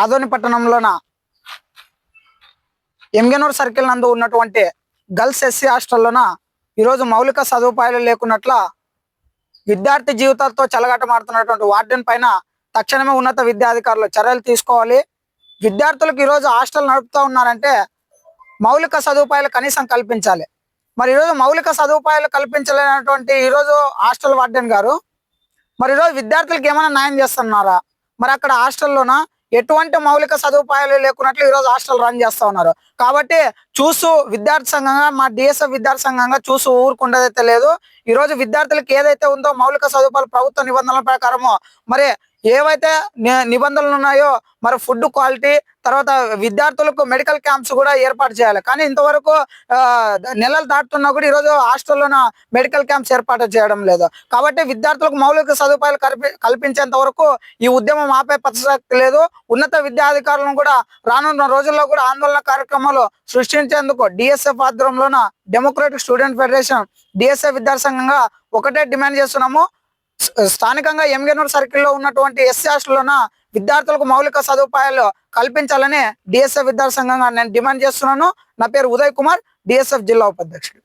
Adoni పట్టణంలోన Yemmiganur circle నందు ఉన్నటువంటి girls SC హాస్టల్లోన ఈరోజు మౌలిక సదుపాయాలు లేకున్నట్ల విద్యార్థి జీవితాలతో చెలగాటమాడుతున్నటువంటి వార్డెన్ పైన తక్షణమే ఉన్నత విద్యాధికారులు చర్యలు తీసుకోవాలి. విద్యార్థులకు ఈరోజు హాస్టల్ నడుపుతూ ఉన్నారంటే మౌలిక సదుపాయాలు కనీసం కల్పించాలి. మరి ఈరోజు మౌలిక సదుపాయాలు కల్పించలేనటువంటి ఈరోజు హాస్టల్ వార్డెన్ గారు మరి ఈరోజు విద్యార్థులకు ఏమైనా న్యాయం చేస్తున్నారా? మరి అక్కడ హాస్టల్లోన? ఎటువంటి మౌలిక సదుపాయాలు లేకున్నట్లు ఈరోజు హాస్టల్ రన్ చేస్తూ ఉన్నారు. కాబట్టి చూసు విద్యార్థి సంఘంగా మా డిఎస్ఎఫ్ విద్యార్థి సంఘంగా చూసు ఊరుకుండదైతే లేదు. ఈ రోజు విద్యార్థులకు ఏదైతే ఉందో మౌలిక సదుపాయాలు ప్రభుత్వ నిబంధనల ప్రకారము. మరి ఏవైతే ని- నిబంధనలు ఉన్నాయో మరి ఫుడ్ క్వాలిటీ తర్వాత విద్యార్థులకు మెడికల్ క్యాంప్స్ కూడా ఏర్పాటు చేయాలి. కానీ ఇంతవరకు నెలలు దాటుతున్నా కూడా ఈరోజు హాస్టల్లోన మెడికల్ క్యాంప్స్ ఏర్పాటు చేయడం లేదు. కాబట్టి విద్యార్థులకు మౌలిక సదుపాయాలు కల్పి కల్పించేంత వరకు ఈ ఉద్యమం ఆపే ప్రసక్తి లేదు. ఉన్నత విద్యాధికారులను కూడా రానున్న రోజుల్లో కూడా ఆందోళన కార్యక్రమాలు సృష్టించేందుకు DSF ఆధ్వర్యంలోన democratic student federation D S F విద్యార్థి సంఘంగా ఒకటే డిమాండ్ చేస్తున్నాము. స్థానికంగా ఎంగేనూర్ సర్కిల్లో ఉన్నటువంటి ఎస్సీ హాస్టల్లోన విద్యార్థులకు మౌలిక సదుపాయాలు కల్పించాలని డిఎస్ఎఫ్ విద్యార్థి సంఘంగా నేను డిమాండ్ చేస్తున్నాను. నా పేరు ఉదయ్ కుమార్ డిఎస్ఎఫ్ జిల్లా ఉపాధ్యక్షుడు.